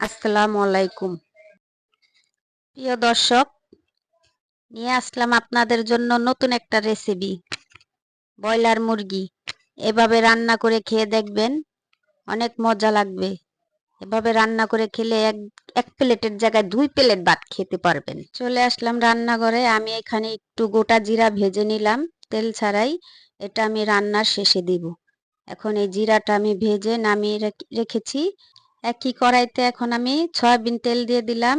আসসালামু আলাইকুম। প্রিয় দর্শক, নিয়ে আসলাম আপনাদের জন্য নতুন একটা রেসিপি ব্রয়লার মুরগি। এভাবে রান্না করে খেয়ে দেখবেন অনেক মজা লাগবে। এভাবে রান্না করে খেলে এক এক প্লেটের জায়গায় দুই প্লেট ভাত খেতে পারবেন। চলে আসলাম রান্নাঘরে। আমি এখানে একটু গোটা জিরা ভেজে নিলাম। তেল ছাড়াই এটা আমি রান্নার শেষে দিব। এখন এই জিরাটা আমি ভেজে নামিয়ে রেখ- রেখেছি। একই কড়াইতে এখন আমি সয়াবিন তেল দিয়ে দিলাম।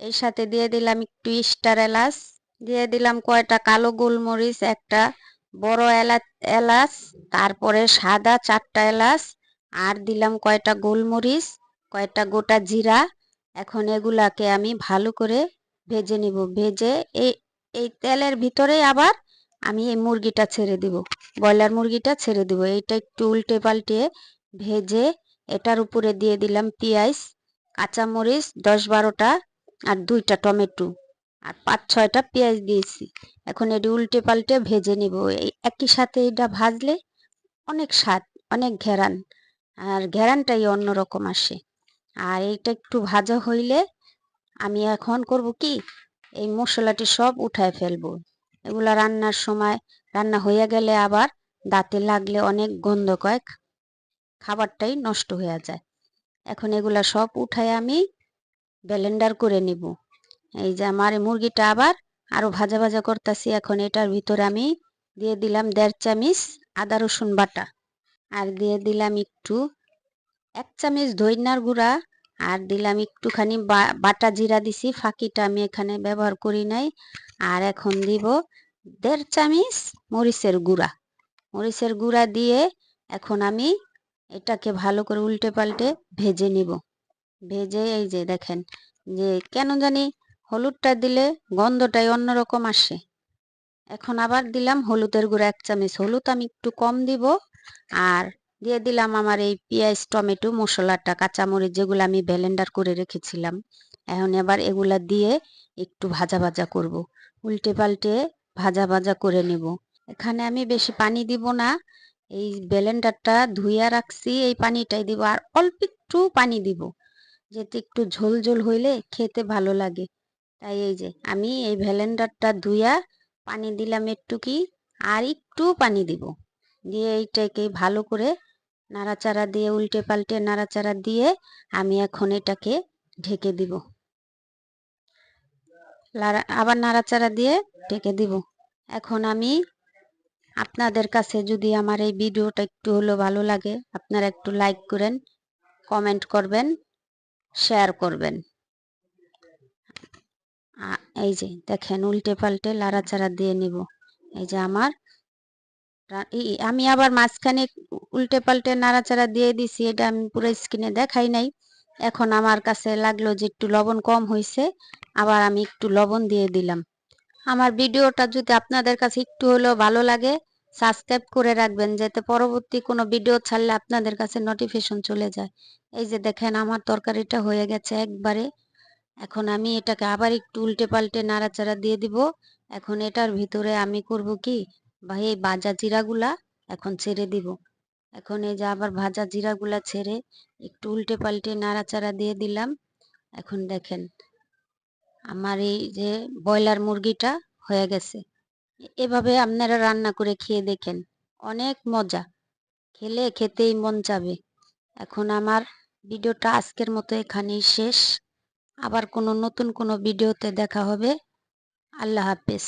এর সাথে দিয়ে দিলাম একটু স্টার এলাচ। দিয়ে দিলাম কয়টা কালো গোলমরিচ, একটা বড় এলাচ এলাচ, তারপরে সাদা চারটা এলাচ, আর দিলাম কয়টা গোলমরিচ, কয়টা গোটা জিরা। এখন এগুলাকে আমি ভালো করে ভেজে নিব। ভেজে এই এই তেলের ভিতরে আবার আমি এই মুরগিটা ছেড়ে দিব। ব্রয়লার মুরগিটা ছেড়ে দিব। এইটা একটু উল্টে পাল্টে ভেজে এটার উপরে দিয়ে দিলাম পেঁয়াজ, কাঁচামরিচ, দশ বারোটা আর দুইটা টমেটো। আর পাঁচ, ছয়টা পেঁয়াজ দিয়েছি। এখন এটি উল্টে পাল্টে ভেজে নিব। এই একই সাথে এটা ভাজলে অনেক স্বাদ, অনেক ঘেরান। আর ঘেরানটাই অন্যরকম আসে। আর এইটা একটু ভাজা হইলে আমি এখন করব কি? এই মশলাটি সব উঠায় ফেলব। এগুলা রান্নার সময় রান্না হয়ে গেলে আবার দাঁতে লাগলে অনেক গন্ধ কয় খাবারটাই নষ্ট হয়ে যায়। এখন এগুলা সব উঠায় আমি ব্লেন্ডার করে নিব। এই যে আমার মুরগিটা আবার আরও ভাজা ভাজা করতেছি, এখন এটার ভিতরে আমি দিয়ে দিলাম দেড় চামিচ আদা রসুন বাটা। আর দিয়ে দিলাম একটু, এক চামিচ ধইনার গুঁড়া, আর দিলাম একটুখানি বাটা জিরা দিছি, ফাঁকিটা আমি এখানে ব্যবহার করি নাই। আর এখন দিব দেড় চামিচ মরিচের গুঁড়া। মরিচের গুঁড়া দিয়ে এখন আমি এটাকে ভালো করে উল্টে পাল্টে ভেজে নিব। ভেজে এই যে দেখেন যে কেন জানি হলুদটা দিলে গন্ধটাই অন্যরকম আসে। এখন আবার দিলাম হলুদের গুঁড়া এক চামচ। হলুদ আমি একটু কম দিব আর দিয়ে দিলাম আমার এই পেঁয়াজ, টমেটো, মশলাটা, কাঁচামরিচ যেগুলো আমি ব্লেন্ডার করে রেখেছিলাম। এখন এবার এগুলা দিয়ে একটু ভাজা ভাজা করব। উল্টে পাল্টে ভাজা ভাজা করে নেব। এখানে আমি বেশি পানি দিব না। এই ব্লেন্ডারটা ধুইয়া রাখছি, এই পানিটাই দিব আর অল্প একটু পানি দিব, যেতে একটু ঝোল ঝোল হইলে খেতে ভালো লাগে। তাই এই যে আমি এই ব্লেন্ডারটা ধুইয়া পানি দিলাম একটু কি আর একটু পানি দিব। দিয়ে এইটাকে ভালো করে নাড়াচাড়া দিয়ে, উল্টে পাল্টে নাড়াচাড়া দিয়ে আমি এখন এটাকে ঢেকে দিব। আবার নাড়াচাড়া দিয়ে ঢেকে দিব। এখন আমি আপনাদের কাছে যদি আমার এই ভিডিওটা একটু হলেও ভালো লাগে, আপনারা একটু লাইক করেন কমেন্ট করবেন শেয়ার করবেন। এই যে দেখেন উল্টে পাল্টে লাড়াচাড়া দিয়ে নিব। এই যে আমার আমি আবার মাঝখানে উল্টে পাল্টে নাড়াচাড়া দিয়ে দিছি, এটা আমি পুরো স্ক্রিনে দেখাই নাই। এখন আমার কাছে লাগল যে একটু লবণ কম হয়েছে আবার আমি একটু লবণ দিয়ে দিলাম। আমার ভিডিওটা যদি আপনাদের কাছে একটু হলেও ভালো লাগে সাবস্ক্রাইব করে রাখবেন, যাতে পরবর্তী কোনো ভিডিও ছাড়লে আপনাদের কাছে নোটিফিকেশন চলে যায়। এই যে দেখেন, আমার তরকারিটা হয়ে গেছে একবারে। এখন আমি এটাকে আবার একটু উল্টে পাল্টে নাড়াচাড়া দিয়ে দিব। এখন এটার ভিতরে আমি করব কি বা এই ভাজা জিরাগুলা এখন ছেড়ে দিব। এখন এই যে আবার ভাজা জিরাগুলা ছেড়ে একটু উল্টে পাল্টে নাড়াচাড়া দিয়ে দিলাম। এখন দেখেন আমার এই যে ব্রয়লার মুরগিটা হয়ে গেছে। এভাবে আপনারা রান্না করে খেয়ে দেখেন, অনেক মজা। খেলে খেতেই মন যাবে এখন আমার ভিডিওটা আজকের মতো এখানেই শেষ। আবার কোনো নতুন কোনো ভিডিওতে দেখা হবে। আল্লাহ হাফেজ।